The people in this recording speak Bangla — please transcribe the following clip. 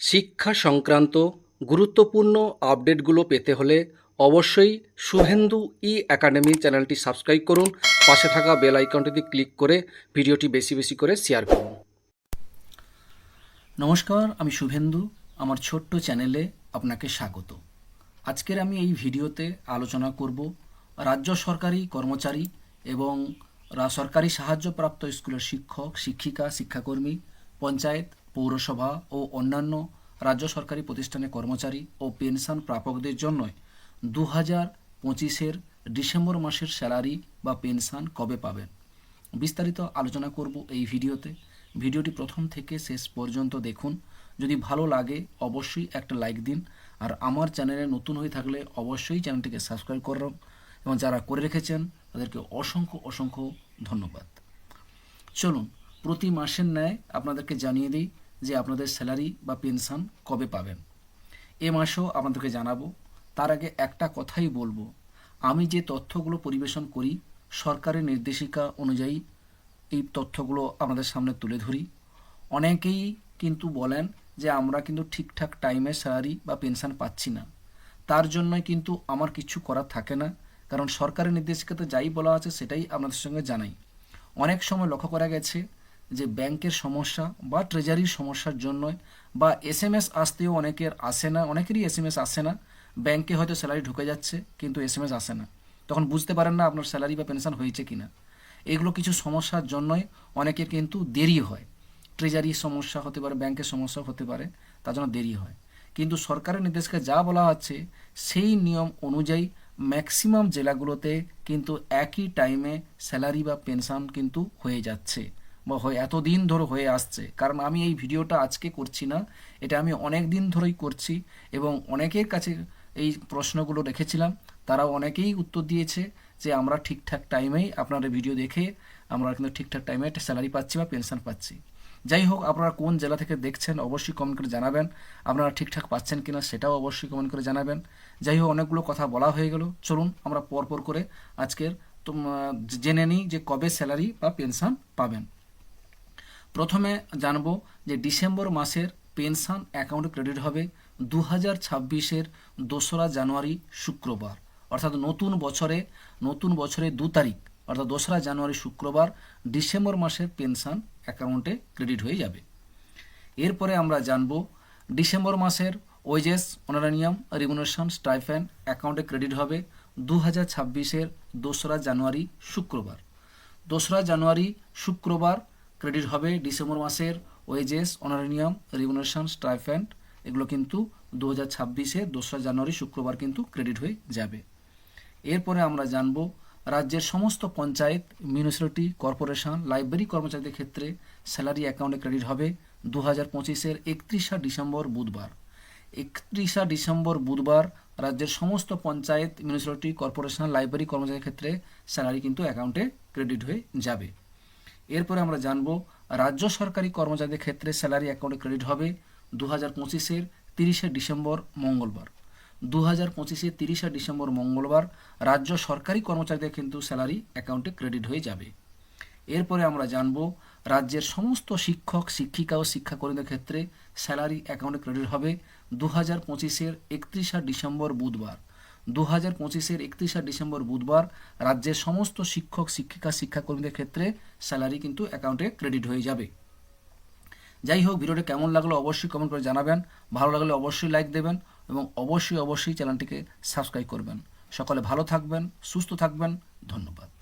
শিক্ষা সংক্রান্ত গুরুত্বপূর্ণ আপডেটগুলো পেতে হলে অবশ্যই শুভেন্দু ই একাডেমি চ্যানেলটি সাবস্ক্রাইব করুন। পাশে থাকা বেল আইকনটিতে ক্লিক করে ভিডিওটি বেশি বেশি করে শেয়ার করুন। নমস্কার, আমি শুভেন্দু। আমার ছোট্ট চ্যানেলে আপনাকে স্বাগত। আজকের আমি এই ভিডিওতে আলোচনা করব রাজ্য সরকারি কর্মচারী এবং সরকারি সাহায্যপ্রাপ্ত স্কুলের শিক্ষক, শিক্ষিকা, শিক্ষাকর্মী, পঞ্চায়েত পৌরসভা ও অন্যান্য রাজ্য সরকারি প্রতিষ্ঠানের কর্মচারী ও পেনশন প্রাপকদের জন্য দু হাজার পঁচিশের ডিসেম্বর মাসের স্যালারি বা পেনশন কবে পাবেন? বিস্তারিত আলোচনা করব এই ভিডিওতে। ভিডিওটি প্রথম থেকে শেষ পর্যন্ত দেখুন। যদি ভালো লাগে, অবশ্যই একটা লাইক দিন। আর আমার চ্যানেলে নতুন হয়ে থাকলে অবশ্যই চ্যানেলটিকে সাবস্ক্রাইব করুন। এবং যারা করে রেখেছেন, তাদেরকে অসংখ্য অসংখ্য ধন্যবাদ। চলুন, প্রতি মাসের ন্যায় আপনাদেরকে জানিয়ে দিই যে আপনাদের স্যালারি বা পেনশন কবে পাবেন। এ মাসেও আপনাদেরকে জানাব, তার আগে একটা কথাই বলব। আমি যে তথ্যগুলো পরিবেশন করি, সরকারের নির্দেশিকা অনুযায়ী এই তথ্যগুলো আমাদের সামনে তুলে ধরি। অনেকেই কিন্তু বলেন যে আমরা কিন্তু ঠিকঠাক টাইমে স্যালারি বা পেনশন পাচ্ছি না। তার জন্যই কিন্তু আমার কিছু করার থাকে না। কারণ সরকারের নির্দেশিকাতে যাই বলা আছে সেটাই আপনাদের সঙ্গে জানাই। অনেক সময় লক্ষ্য করা গেছে যে ব্যাংকের সমস্যা বা ট্রেজারির সমস্যার জন্য বা এস এম এস আসতেও অনেকের আসে না, অনেকেরই এস এম এস আসে না। ব্যাংকে হয়তো স্যালারি ঢুকে যাচ্ছে, কিন্তু এস এম এস আসে না। তখন বুঝতে পারেন না আপনার স্যালারি বা পেনশন হয়েছে কিনা। এগুলো কিছু সমস্যার জন্যই অনেকের কিন্তু দেরি হয়। ট্রেজারির সমস্যা হতে পারে, ব্যাংকের সমস্যা হতে পারে, তার জন্য দেরি হয়। কিন্তু সরকারের নির্দেশকে যা বলা হচ্ছে সেই নিয়ম অনুযায়ী ম্যাক্সিমাম জেলাগুলোতে কিন্তু একই টাইমে স্যালারি বা পেনশন কিন্তু হয়ে যাচ্ছে। হয়ে এতদিন ধরে হয়ে আসছে। কারণ আমি এই ভিডিওটা আজকে করছি না। এটা আমি অনেক দিন ধরেই করছি এবং অনেকের কাছে এই প্রশ্নগুলো রেখেছিলাম। তারা অনেকেই উত্তর দিয়েছে যে আমরা ঠিকঠাক টাইমেই আপনার ভিডিও দেখে আমরা কিন্তু ঠিকঠাক টাইমে একটা স্যালারি পাচ্ছি বা পেনশন পাচ্ছি। যাই হোক, আপনারা কোন জেলা থেকে দেখছেন অবশ্যই কমেন্ট করে জানাবেন। আপনারা ঠিকঠাক পাচ্ছেন কিনা সেটাও অবশ্যই কমেন্ট করে জানাবেন। যাই হোক, অনেকগুলো কথা বলা হয়ে গেল। চলুন, আমরা পরপর করে আজকের জেনে নিই যে কবে স্যালারি বা পেনশন পাবেন। প্রথমে জানব যে ডিসেম্বর মাসের পেনশন অ্যাকাউন্টে ক্রেডিট হবে দু হাজার ছাব্বিশের দোসরা জানুয়ারি শুক্রবার। অর্থাৎ নতুন বছরে, নতুন বছরের দু তারিখ, অর্থাৎ দোসরা জানুয়ারি শুক্রবার ডিসেম্বর মাসের পেনশন অ্যাকাউন্টে ক্রেডিট হয়ে যাবে। এরপরে আমরা জানব ডিসেম্বর মাসের ওয়েজেস, অনারানিয়াম রিমুনেশন স্টাইফেন অ্যাকাউন্টে ক্রেডিট হবে দু হাজার ছাব্বিশের দোসরা জানুয়ারি শুক্রবার। দোসরা জানুয়ারি শুক্রবার ক্রেডিট হবে ডিসেম্বর মাসের ওয়েজেস, অনারানিয়াম রিমুনেশন স্টাইফেন্ড। এগুলো কিন্তু দু হাজার ছাব্বিশে দোসরা জানুয়ারি শুক্রবার কিন্তু ক্রেডিট হয়ে যাবে। এরপরে আমরা জানব রাজ্যের সমস্ত পঞ্চায়েত, মিউনিসিপ্যালিটি, কর্পোরেশন, লাইব্রেরি কর্মচারীদের ক্ষেত্রে স্যালারি অ্যাকাউন্টে ক্রেডিট হবে দু হাজার পঁচিশের একত্রিশা ডিসেম্বর বুধবার। একত্রিশা ডিসেম্বর বুধবার রাজ্যের সমস্ত পঞ্চায়েত, মিউনিসিপ্যালিটি, কর্পোরেশন, লাইব্রেরি কর্মচারীদের ক্ষেত্রে স্যালারি কিন্তু অ্যাকাউন্টে ক্রেডিট হয়ে যাবে। এরপরে আমরা জানব, রাজ্য সরকারি কর্মচারীদের ক্ষেত্রে স্যালারি অ্যাকাউন্টে ক্রেডিট হবে দু হাজার পঁচিশের তিরিশে ডিসেম্বর মঙ্গলবার। দু হাজার পঁচিশে তিরিশে ডিসেম্বর মঙ্গলবার রাজ্য সরকারি কর্মচারীদের কিন্তু স্যালারি অ্যাকাউন্টে ক্রেডিট হয়ে যাবে। এরপরে আমরা জানব, রাজ্যের সমস্ত শিক্ষক, শিক্ষিকা ও শিক্ষাকর্মীদের ক্ষেত্রে স্যালারি অ্যাকাউন্টে ক্রেডিট হবে দু হাজার পঁচিশের একত্রিশে ডিসেম্বর বুধবার। দু হাজার পঁচিশের একত্রিশে ডিসেম্বর বুধবার রাজ্যের সমস্ত শিক্ষক, শিক্ষিকা, শিক্ষাকর্মীদের ক্ষেত্রে স্যালারি কিন্তু অ্যাকাউন্টে ক্রেডিট হয়ে যাবে। যাই হোক, ভিডিওটা কেমন লাগল অবশ্যই কমেন্ট করে জানাবেন। ভালো লাগলে অবশ্যই লাইক দেবেন এবং অবশ্যই অবশ্যই চ্যানেলটিকে সাবস্ক্রাইব করবেন। সকলে ভালো থাকবেন, সুস্থ থাকবেন। ধন্যবাদ।